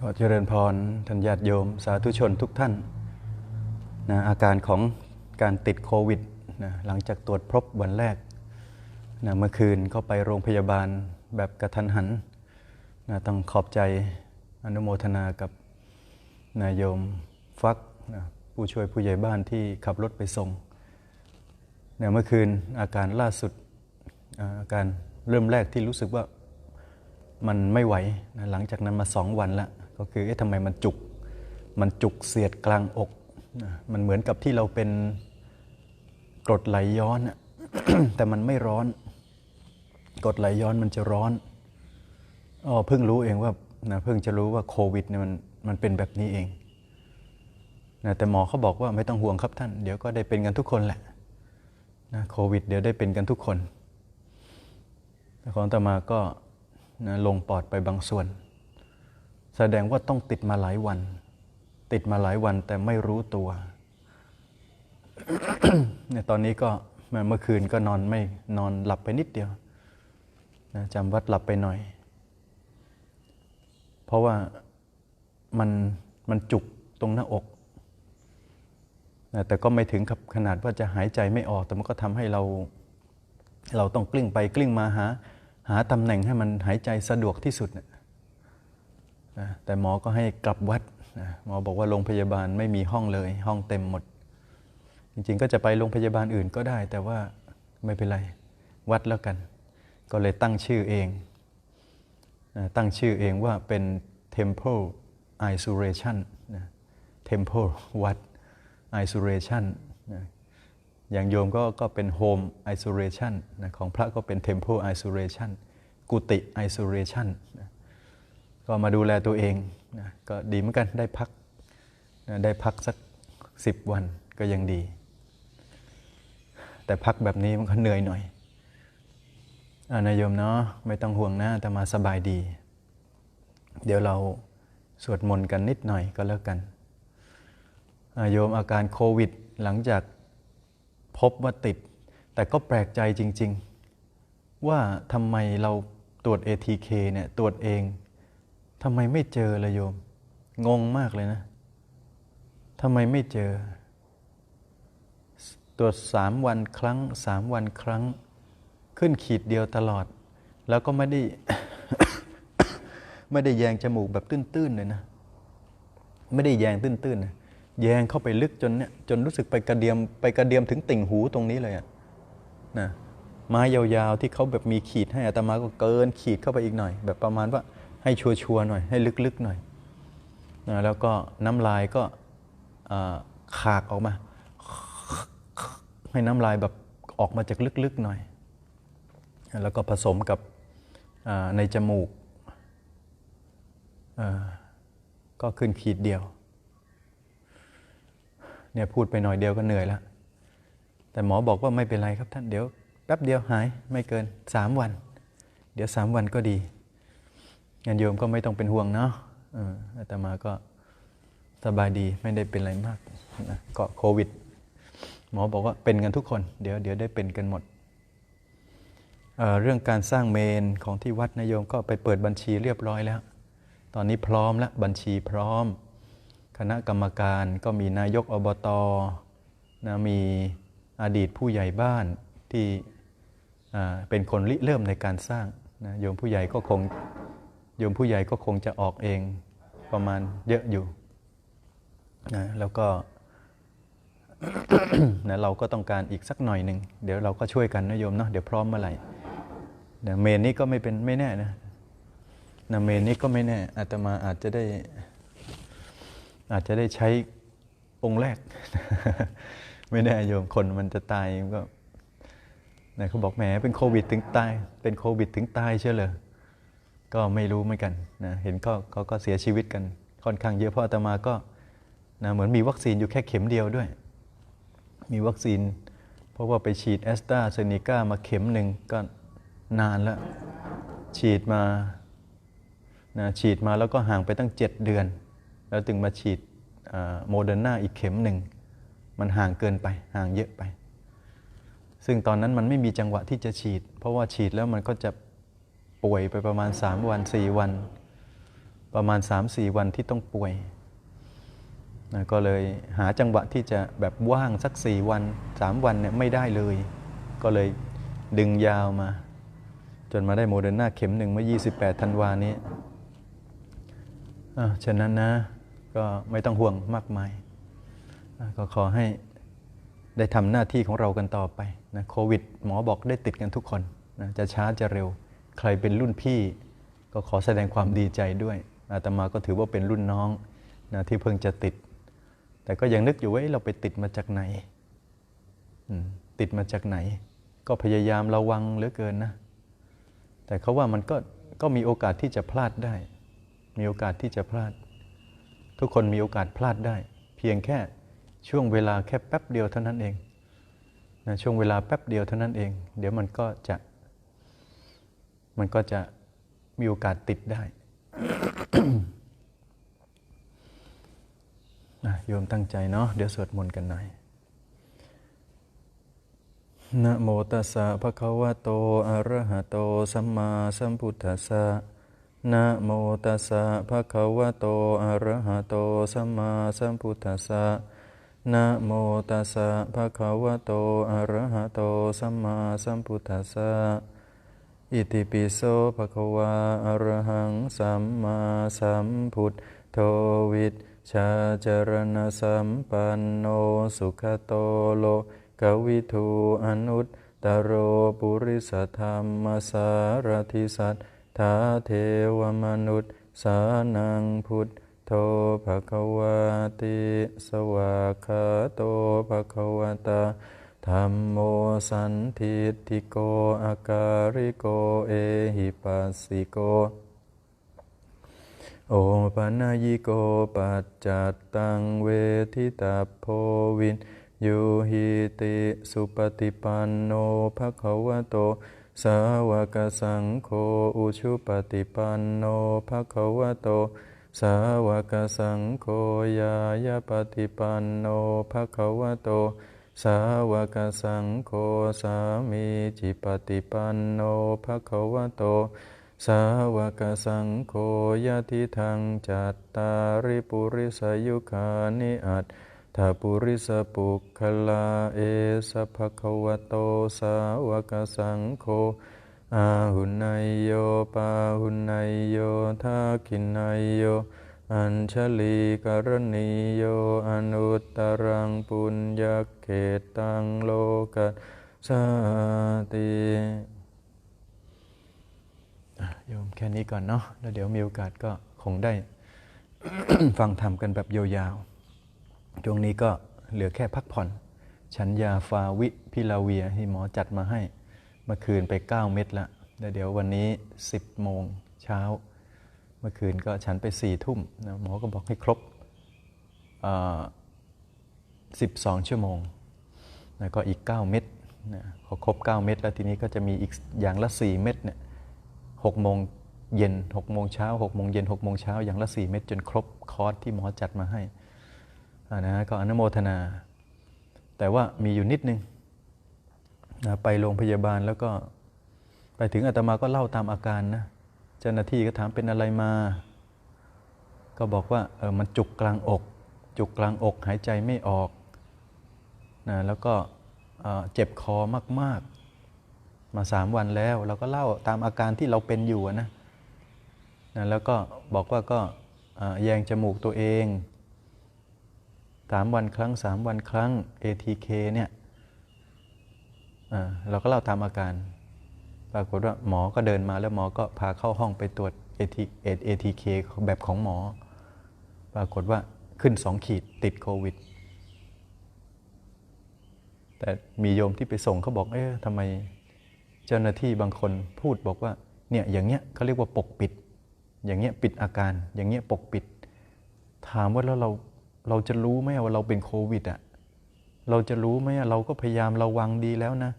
ขอเจริญพรท่านญาติโยม สาธุชนทุกท่านนะอาการของการติดโควิดนะหลังจากตรวจพบวันแรกนะเมื่อคืนก็ไปโรงพยาบาลแบบกระทันหันนะต้องขอบใจอนุโมทนากับนายโยมฟักนะผู้ช่วยผู้ใหญ่บ้านที่ขับรถไปส่งเนี่ยเมื่อคืนอาการล่าสุดอาอาการเริ่มแรกที่รู้สึกว่ามันไม่ไหวนะหลังจากนั้นมาสองวันละ ก็คือเอ๊ะทำไมมันจุก มันจุกเสียดกลางอกนะมันเหมือนกับที่เราเป็นกรดไหลย้อนอะแต่มันไม่ร้อน กรดไหลย้อนมันจะร้อนอ๋อเพิ่งรู้เองว่านะเพิ่งจะรู้ว่าโควิดเนี่ยมันมันเป็นแบบนี้เองนะแต่หมอเขาบอกว่าไม่ต้องห่วงครับท่าน เดี๋ยวก็ได้เป็นกันทุกคนแหละนะโควิด เดี๋ยวได้เป็นกันทุกคนแต่ของตมาก็นะลงปอดไปบางส่วน แสดงว่าต้องติดมาหลายวัน ติดมาหลายวันแต่ไม่รู้ตัวเนี่ยตอนนี้ก็เมื่อคืนก็นอนไม่นอนหลับไปนิดเดียวนะจำวัดหลับไปหน่อย เพราะว่ามันมันจุกตรงหน้าอกนะแต่ก็ไม่ถึงกับขนาดว่าจะหายใจไม่ออก แต่มันก็ทำให้เรา เราต้องกลิ้งไปกลิ้งมาหา หาตำแหน่งให้มันหายใจสะดวกที่สุดนะ นะแต่หมอก็ให้กลับวัดนะหมอบอกว่าโรงพยาบาลไม่มีห้องเลย ห้องเต็มหมด จริงๆ ก็จะไปโรงพยาบาลอื่นก็ได้ แต่ว่าไม่เป็นไร วัดแล้วกัน ก็เลยตั้งชื่อเองนะตั้งชื่อเองว่าเป็น Temple Isolation นะ Temple วัด Isolation นะอย่างโยมก็ก็เป็น Home Isolation นะของพระก็เป็น Temple Isolation กุฏิ Isolation นะ ก็มาดูแลตัวเองนะก็ดีเหมือนกันได้พักนะได้พักสักสิบวันก็ยังดี แต่พักแบบนี้มันก็เหนื่อยหน่อยอานายมเนาะไม่ต้องห่วงนะแต่มาสบายดี เดี๋ยวเราสวดมนต์กันนิดหน่อยก็แล้วกันอาโยมอาการโควิดหลังจากพบว่าติด แต่ก็แปลกใจจริง ๆ ว่าทำไมเราตรวจ ATK เนี่ยตรวจเอง ทำไมไม่เจอลยโยม งงมากเลยนะทำไมไม่เจอ ตรวจสามวันครั้งสามวันครั้ง ขึ้นขีดเดียวตลอด แล้วก็ไม่ได้ ไม่ได้แยงจมูกแบบตื้นๆเลยนะ ไม่ได้แยงตื้นๆนะแยงเข้าไปลึกจนเนี่ยจนรู้สึกไปกระเดียมไปกระเดียมถึงติ่งหูตรงนี้เลยอะนะไม้ยาวๆที่เขาแบบมีขีดให้อาตมาก็เกินขีดเข้าไปอีกหน่อย แบบประมาณว่า ให้ชัวร์ๆหน่อย ให้ลึกๆหน่อยนะแล้วก็น้ำลายก็อ่าขากออกมา ให้น้ำลายแบบออกมาจากลึกๆหน่อย แล้วก็ผสมกับในจมูกก็ขึ้นขีดเดียวเนี่ยพูดไปหน่อยเดียวก็เหนื่อยแล้ว แต่หมอบอกว่าไม่เป็นไรครับท่านเดี๋ยวแป๊บเดียวหายไม่เกินสามวัน เดี๋ยวสามวันก็ดี งานโยมก็ไม่ต้องเป็นห่วงเนาะอาตมาก็สบายดีไม่ได้เป็นอะไรมากนะก็โควิด หมอบอกว่าเป็นกันทุกคน เดี๋ยวเดี๋ยวได้เป็นกันหมดเเรื่องการสร้างเมนของที่วัดนายโยมก็ไปเปิดบัญชีเรียบร้อยแล้ว ตอนนี้พร้อมแล้วบัญชีพร้อม คณะกรรมการก็มีนายกอบตนะมีอดีตผู้ใหญ่บ้านที่เป็นคนริเริ่มในการสร้างนะโยมผู้ใหญ่ก็คง โยมผู้ใหญ่ก็คงจะออกเองประมาณเยอะอยู่นะแล้วก็นะเราก็ต้องการอีกสักหน่อยหนึ่งเดี๋ยวเราก็ช่วยกันนะโยมเนาะเดี๋ยวพร้อมเมื่อไหร่เดี๋ยวเมนนี้ก็ไม่เป็นไม่แน่นะนะเมนนี้ก็ไม่แน่อาตมาอาจจะได้ อาจจะได้ใช้องค์แรก ไม่แน่โยมคนมันจะตายก็ไหนเขาบอกแหมเป็นโควิดถึงตาย เป็นโควิดถึงตายเชื่อเลย ก็ไม่รู้เหมือนกันนะเห็นก็เขาก็เสียชีวิตกันค่อนข้างเยอะเพราะอาตมาก็นะเหมือนมีวัคซีนอยู่แค่เข็มเดียวด้วย มีวัคซีน เพราะว่าไปฉีดแอสตราเซเนกามาเข็มหนึ่งก็นานแล้ว ฉีดมานะฉีดมาแล้วก็ห่างไปตั้ง 7 เดือน แล้วถึงมาฉีดโมเดอร์นาอีกเข็มหนึ่ง มันห่างเกินไปห่างเยอะไป ซึ่งตอนนั้นมันไม่มีจังหวะที่จะฉีด เพราะว่าฉีดแล้วมันก็จะ ป่วยไปประมาณ 3 วัน 4 วัน ประมาณ 3-4 วันที่ต้องป่วยนะก็เลยหาจังหวะที่จะแบบว่างสัก 4 วัน 3 วันเนี่ยไม่ได้เลย ก็เลยดึงยาวมา จนมาได้โมเดอร์นาเข็มหนึ่งเมื่อ 28 ธันวานี้ฉะนั้นนะก็ไม่ต้องห่วงมากมายอ่ก็ขอให้ได้ทำหน้าที่ของเรากันต่อไปนะโควิดหมอบอกได้ติดกันทุกคนนะจะช้าจะเร็ว ใครเป็นรุ่นพี่ก็ขอแสดงความดีใจด้วย อาตมาก็ถือว่าเป็นรุ่นน้องนะที่เพิ่งจะติด แต่ก็ยังนึกอยู่ว่าเราไปติดมาจากไหน ติดมาจากไหน ก็พยายามระวังเหลือเกินนะ แต่เขาว่ามันก็ก็มีโอกาสที่จะพลาดได้ มีโอกาสที่จะพลาด ทุกคนมีโอกาสพลาดได้ เพียงแค่ช่วงเวลาแค่แป๊บเดียวเท่านั้นเองนะช่วงเวลาแป๊บเดียวเท่านั้นเอง เดี๋ยวมันก็จะ มันก็จะมีโอกาสติดได้นะโยมตั้งใจเนาะเดี๋ยวสวดมนต์กันหน่อยนะโมตัสสะภะคะวะโตอะระหะโตสัมมาสัมพุทธัสสะนะโมตัสสะภะคะวะโตอะระหะโตสัมมาสัมพุทธัสสะนะโมตัสสะภะคะวะโตอะระหะโตสัมมาสัมพุทธัสสะ อิติปิโสภะคะวะอรหังสัมมาสัมพุทโธวิชชาจรณสัมปันโนสุขโตโลกวิทูอนุตตโรปุริสธรรมสารทิสัทธาเทวมนุษย์สานังพุทโธภะคะวะติสวากขาโตภะคะวตา ธรรมโมสันทิฏฐิโกอาการิโกเอหิปัสสิโก โอปัญญิโกปัจจัตตังเวทิตาโพวินยูหิติสุปฏิปันโนภะคะวะโต สาวกสังโฆอุชุปฏิปันโนภะคะวะโต สาวกสังโฆยายาปฏิปันโนภะคะวะโต สาวกสังโฆสามีจิปฏิปันโนภะคะวะโต สาวกสังโฆยะทิทังจัตตาริปุริสยุคานิอัตถาปุริสปุคคลาเอสภะคะวะโตสาวกสังโฆอาหุนายโยปาหุนายโยทาคินายโย อัญชลีกรณีโยอนุตตรังปุญญเขตตังโลกัสสาติโยมแค่นี้ก่อนเนาะแล้วเดี๋ยวมีโอกาสก็คงได้ ฟังธรรมกันแบบยาวๆช่วงนี้ก็เหลือแค่พักผ่อน ฉันยาฟาวิพิลาเวียที่หมอจัดมาให้ เมื่อคืนไป 9 เม็ดละแล้วเดี๋ยววันนี้ 10 โมงเช้า มื่อคืนก็ฉันไป4ี่ทุ่มนะหมอก็บอกให้ครบสิบสองชั่วโมงแล้วก็อีก 9 เม็ดนะพอครบ 9 เม็ดแล้วทีนี้ก็จะมีอีกอย่างละ 4 เม็ดเนี่ยหกโมงเย็น6โมงเช้า6โมงเย็น6โมงเช้าอย่างละ 4 เม็ดจนครบคอร์สที่หมอจัดมาให้อ่านะก็อนุโมทนา แต่ว่ามีอยู่นิดนึงนะไปโรงพยาบาลแล้วก็ไปถึงอาตมาก็เล่าตามอาการนะ จ้าหน้าที่ก็ถามเป็นอะไรมา ก็บอกว่าเออมันจุกกลางอก จุกกลางอกหายใจไม่ออกนะแล้วก็เจ็บคอมาก ๆ มาสามวันแล้ว เราก็เล่าตามอาการที่เราเป็นอยู่นะนะแล้วก็บอกว่าก็แยงจมูกตัวเองสามวันครั้งสามวันครั้ง ATK เนี่ยอ่าเราก็เล่าตามอาการ ปรากฏว่าหมอก็เดินมาแล้วหมอก็พาเข้าห้องไปตรวจ AT ATK แบบของหมอ ปรากฏว่าขึ้นสองขีดติดโควิด แต่มีโยมที่ไปส่งเขาบอก เอ๊ะทำไมเจ้าหน้าที่บางคนพูดบอกว่า เนี่ยอย่างเงี้ยเขาเรียกว่าปกปิด อย่างเงี้ยปิดอาการ อย่างเงี้ยปกปิด ถามว่าแล้วเราเราจะรู้ไหมว่าเราเป็นโควิดอะ เราจะรู้ไหมอะเราก็พยายามระวังดีแล้วนะ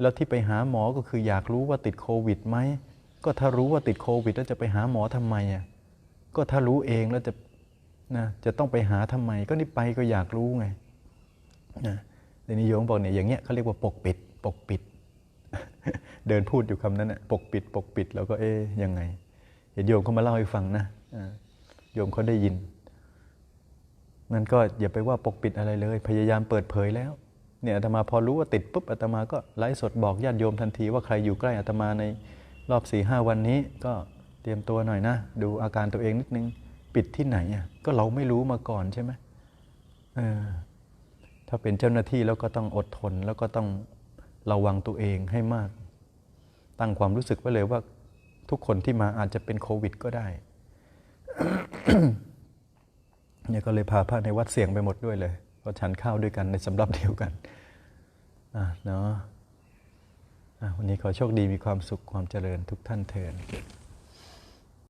แล้วที่ไปหาหมอก็คืออยากรู้ว่าติดโควิดไหมก็ถ้ารู้ว่าติดโควิดแล้วจะไปหาหมอทำไมอะก็ถ้ารู้เองแล้วจะนะจะต้องไปหาทำไม ก็นี่ไปก็อยากรู้ไงนะเดี๋ยนี้โยมบอกเนี่ยอย่างเงี้ยเขาเรียกว่าปกปิด ปกปิด เดินพูดอยู่คำนั้นน่ะปกปิด ปกปิดแล้วก็เอ๊ยยังไง เห็นโยมเขามาเล่าให้ฟังนะโยมเขาได้ยินมันก็อย่าไปว่าปกปิดอะไรเลย พยายามเปิดเผยแล้ว เนี่ยอาตมาพอรู้ว่าติดปุ๊บอาตมาก็ไลฟ์สดบอกญาติโยมทันทีว่าใครอยู่ใกล้อาตมาในรอบสี่ห้าวันนี้ ก็เตรียมตัวหน่อยนะ ดูอาการตัวเองนิดนึงปิดที่ไหนอะก็เราไม่รู้มาก่อนใช่ไหมเออถ้าเป็นเจ้าหน้าที่แล้วก็ต้องอดทน แล้วก็ต้องระวังตัวเองให้มาก ตั้งความรู้สึกไว้เลยว่าทุกคนที่มาอาจจะเป็นโควิด ก็ได้เนี่ยก็เลยพาพระในวัดเสี่ยงไปหมดด้วยเลย ก็ฉันข้าวด้วยกันในสำรับเดียวกันอะเนาะอะวันนี้ขอโชคดีมีความสุขความเจริญทุกท่านเถิด